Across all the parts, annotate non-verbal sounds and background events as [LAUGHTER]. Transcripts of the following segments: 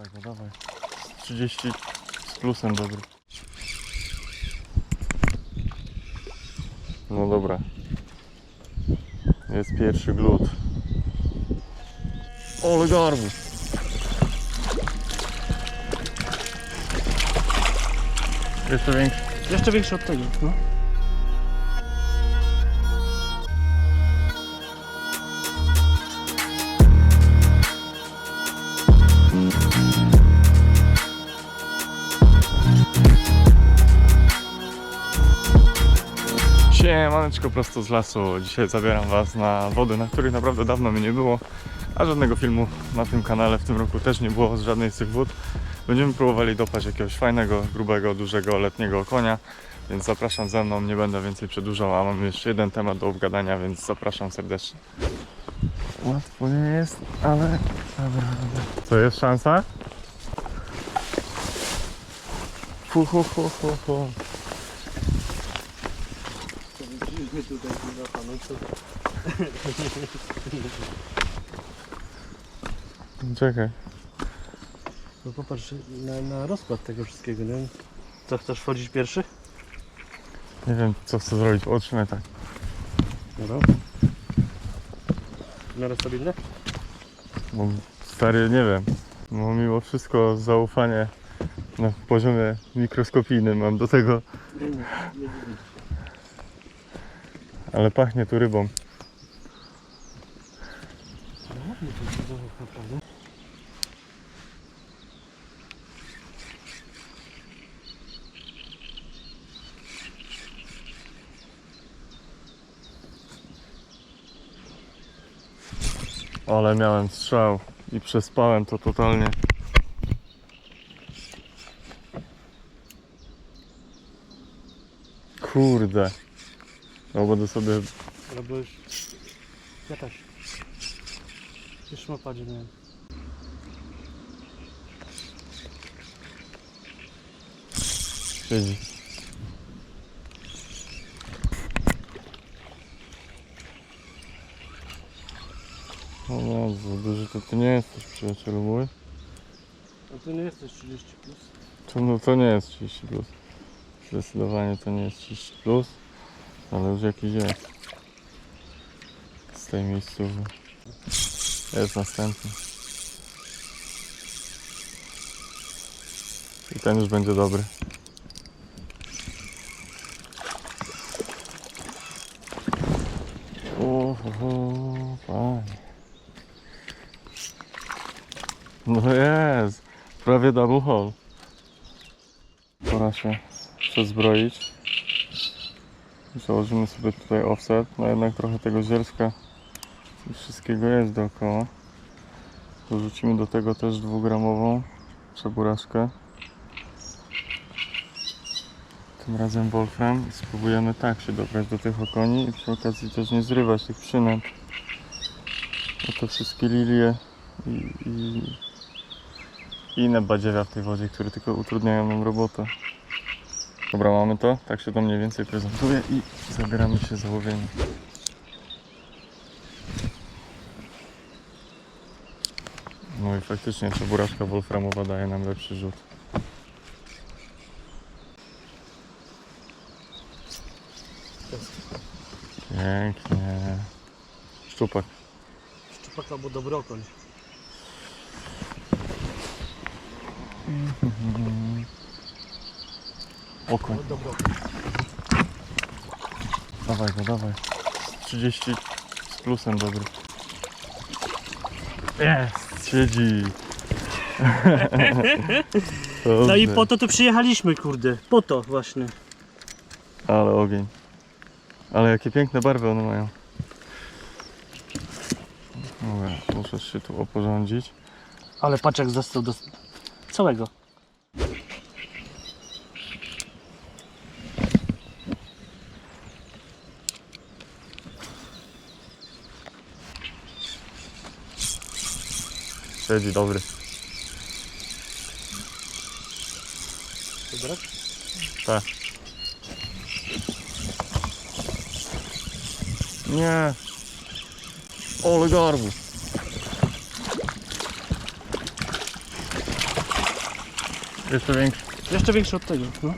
Dawaj go, dawaj. 30 z plusem dobry. No dobra. Jest pierwszy glut. Ole garbu. Jeszcze większy. Jeszcze większy od tego, no. Siemaneczko prosto z lasu. Dzisiaj zabieram Was na wody, na których naprawdę dawno mi nie było, a żadnego filmu na tym kanale w tym roku też nie było z żadnej z tych wód. Będziemy próbowali dopać jakiegoś fajnego, grubego, dużego, letniego konia, więc zapraszam ze mną, nie będę więcej przedłużał, a mam jeszcze jeden temat do obgadania, więc zapraszam serdecznie. Łatwo nie jest, ale... Dobra. Co, jest szansa? Hu, hu, hu, hu, hu. Widzimy tutaj kurwa panu? Czekaj. No popatrz na, na rozkład tego wszystkiego, nie? Co, chcesz wchodzić pierwszy? Nie wiem, co chcę zrobić. Otrzymaj tak. Dobra. W miarę stabilne? Bo stary, nie wiem. Bo mimo wszystko zaufanie na poziomie mikroskopijnym mam do tego, Nie, nie, nie dziwi. Ale pachnie tu rybą. Ale miałem strzał i przespałem to totalnie. Kurde. No będę sobie... Ale byłeś... Ja też. Już mapadzie miałem. Siedzi. O Jezu, duży to ty nie jesteś przyjacielu mój. A ty nie jesteś 30 plus. To, no to nie jest 30 plus. Zdecydowanie to nie jest 30 plus, ale już jakiś jest. Z tej miejscowy. Jest następny. I ten już będzie dobry. Oho, fajnie. No jest, prawie double hole. Pora się przezbroić. Założymy sobie tutaj offset. No jednak trochę tego zielska i wszystkiego jest dookoła. Dorzucimy do tego też dwugramową przeburaczkę. Tym razem Wolfram i spróbujemy tak się dobrać do tych okoni i przy okazji też nie zrywać tych przynęt. Bo te wszystkie lilie i, i, i inne badziewia w tej wodzie, które tylko utrudniają nam robotę. Dobra, mamy to. Tak się to mniej więcej prezentuje i zabieramy się za łowienie. No i faktycznie ta buraczka wolframowa daje nam lepszy rzut. Pięknie. Szczupak. Szczupak albo dobry okoń. [LAUGHS] Okoń. Dawaj go, dawaj. 30 z plusem dobry. Jest, siedzi. [LAUGHS] No i po to tu przyjechaliśmy, kurde. Po to właśnie. Ale ogień. Ale jakie piękne barwy one mają. Dobra, muszę się tu oporządzić. Ale patrz jak został do całego. Siedzi, dobry. Dobra? Tak. Nie. Ole garbu. Jeszcze większy. Jeszcze większy od tego, no.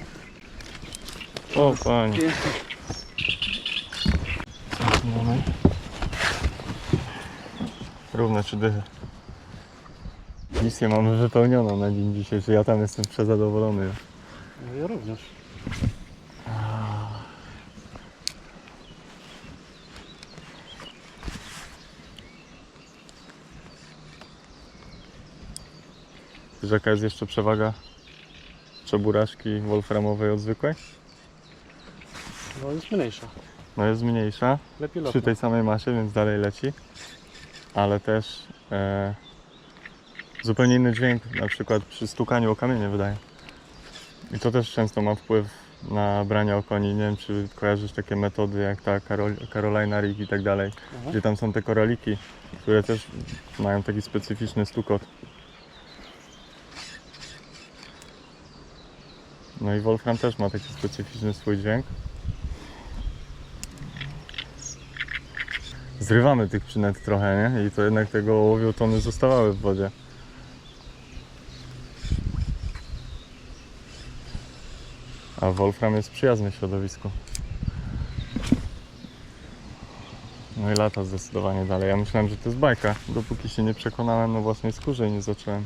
O panie. Równe trzy dychy. Misję mamy wypełnioną na dzień dzisiejszy. Ja tam jestem przezadowolony. No ja również. Jaka jest jeszcze przewaga czeburaszki wolframowej od zwykłej? No jest mniejsza. No jest mniejsza, Lepiej przy tej samej masie, więc dalej leci. Ale też e, zupełnie inny dźwięk, na przykład przy stukaniu o kamienie wydaje. I to też często ma wpływ na branie o koni. Nie wiem, czy kojarzysz takie metody jak ta Karol, Carolina Rig i tak dalej, Aha. gdzie tam są te koraliki, które też mają taki specyficzny stukot. No i Wolfram też ma taki specyficzny swój dźwięk. Zrywamy tych przynet trochę, nie? I to jednak tego ołowiu tony zostawały w wodzie. A Wolfram jest przyjazny środowisku. No i lata zdecydowanie dalej. Ja myślałem, że to jest bajka, dopóki się nie przekonałem na własnej skórze i nie zacząłem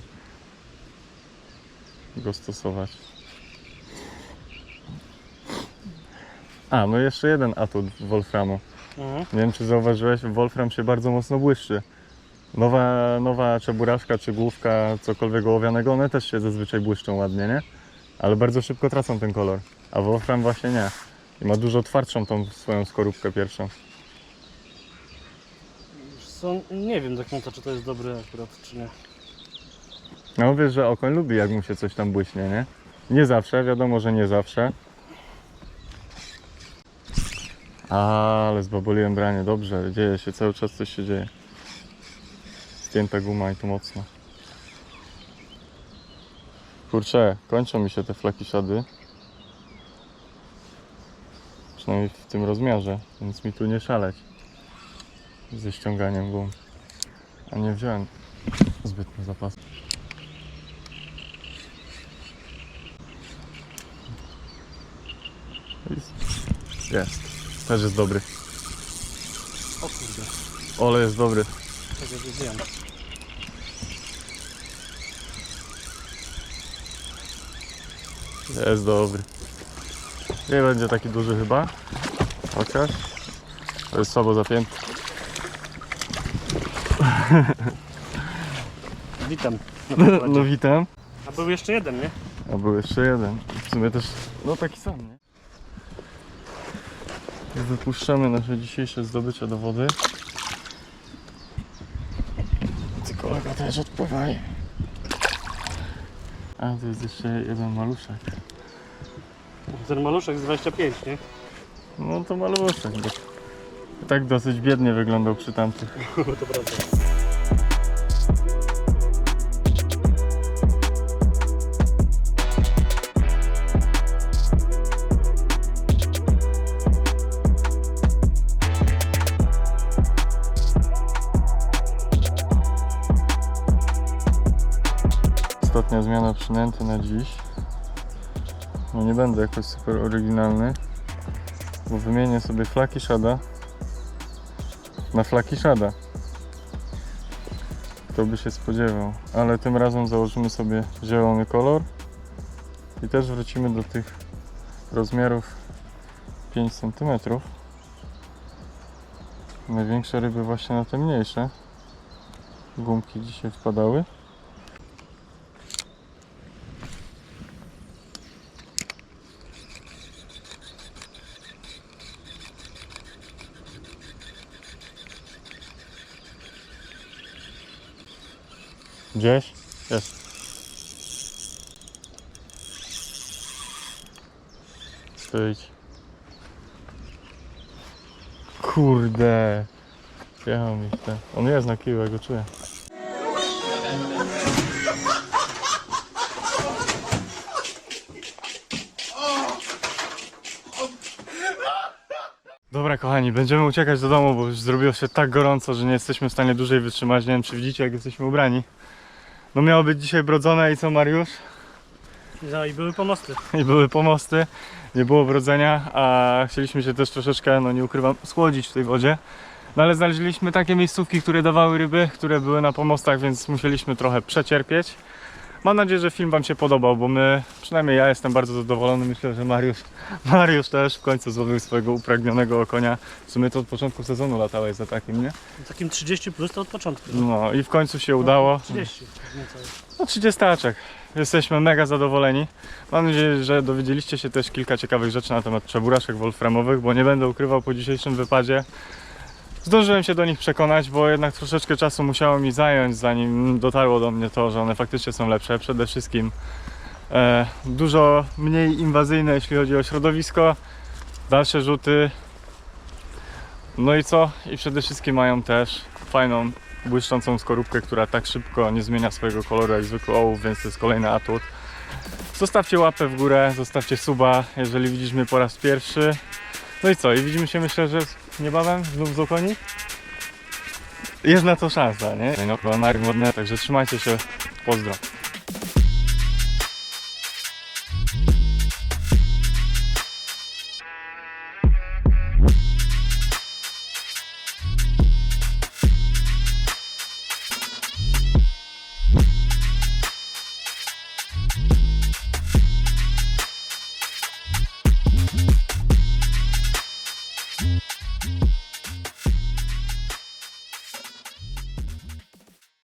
go stosować. A, no jeszcze jeden atut Wolframu. Mhm. Nie wiem, czy zauważyłeś, Wolfram się bardzo mocno błyszczy. Nowa, nowa czeburaszka czy główka, cokolwiek ołowianego, one też się zazwyczaj błyszczą ładnie, nie? Ale bardzo szybko tracą ten kolor. A Wolfram właśnie nie. I ma dużo twardszą tą swoją skorupkę pierwszą. Co, nie wiem do końca, czy to jest dobre akurat, czy nie. No wiesz, że okoń lubi, jak mu się coś tam błyśnie, nie? Nie zawsze, wiadomo, że nie zawsze. Ale zbaboliłem branie, dobrze, dzieje się, cały czas coś się dzieje. Zdjęta guma i to mocno. Kurczę, kończą mi się te flaki szady. Przynajmniej w tym rozmiarze, więc mi tu nie szaleć ze ściąganiem gum. A nie wziąłem zbytnio zapasu. Jest. Jest. Też jest dobry. O kurde, Ole jest dobry. tego nie wiem. Jest dobry. Nie będzie taki duży chyba. Chociaż. To jest słabo zapięty. [LAUGHS] Witam. Na No, pokładzie. no witam. A był jeszcze jeden, nie? A był jeszcze jeden. W sumie też, no taki sam, nie? Wypuszczamy nasze dzisiejsze zdobycze do wody. Ty kolega też odpływaj. A, to jest jeszcze jeden maluszek. Ten maluszek z 25, nie? No to maluszek, bo tak dosyć biednie wyglądał przy tamtych. [LAUGHS] to prawda. Ostatnia zmiana przynęty na dziś. No nie będę jakoś super oryginalny, bo wymienię sobie flaki shada na flaki shada. Kto by się spodziewał. Ale tym razem założymy sobie zielony kolor i też wrócimy do tych rozmiarów 5 cm. Największe ryby właśnie na te mniejsze. Gumki dzisiaj wpadały. Gdzieś? Jest. Stoić. Kurde. Jechał mi ten. On jest na kiju, ja go czuję. Dobra kochani, będziemy uciekać do domu, bo już zrobiło się tak gorąco, że nie jesteśmy w stanie dłużej wytrzymać. Nie wiem czy widzicie jak jesteśmy ubrani. No miało być dzisiaj brodzone i co Mariusz? No i były pomosty. i były pomosty, nie było brodzenia, a chcieliśmy się też troszeczkę, no nie ukrywam, schłodzić w tej wodzie. No ale znaleźliśmy takie miejscówki, które dawały ryby, które były na pomostach, więc musieliśmy trochę przecierpieć. Mam nadzieję, że film Wam się podobał, bo my, przynajmniej ja jestem bardzo zadowolony. Myślę, że Mariusz, [LAUGHS] Mariusz też w końcu złowił swojego upragnionego okonia. W sumie to od początku sezonu latałeś za takim, nie? Takim 30 plus to od początku. No i w końcu się udało. 30. niecałe. No 30 taczek. Jesteśmy mega zadowoleni. Mam nadzieję, że dowiedzieliście się też kilka ciekawych rzeczy na temat czeburaszek wolframowych, bo nie będę ukrywał po dzisiejszym wypadzie. Zdążyłem się do nich przekonać, bo jednak troszeczkę czasu musiało mi zająć, zanim dotarło do mnie to, że one faktycznie są lepsze. Przede wszystkim e, dużo mniej inwazyjne, jeśli chodzi o środowisko, dalsze rzuty. No i co? I przede wszystkim mają też fajną błyszczącą skorupkę, która tak szybko nie zmienia swojego koloru jak zwykły ołów, więc to jest kolejny atut. Zostawcie łapę w górę, zostawcie suba, jeżeli widzisz mnie po raz pierwszy. No i co? I widzimy się myślę, że niebawem znów z okoni? Jest na to szansa, nie? No, na także trzymajcie się. Pozdro.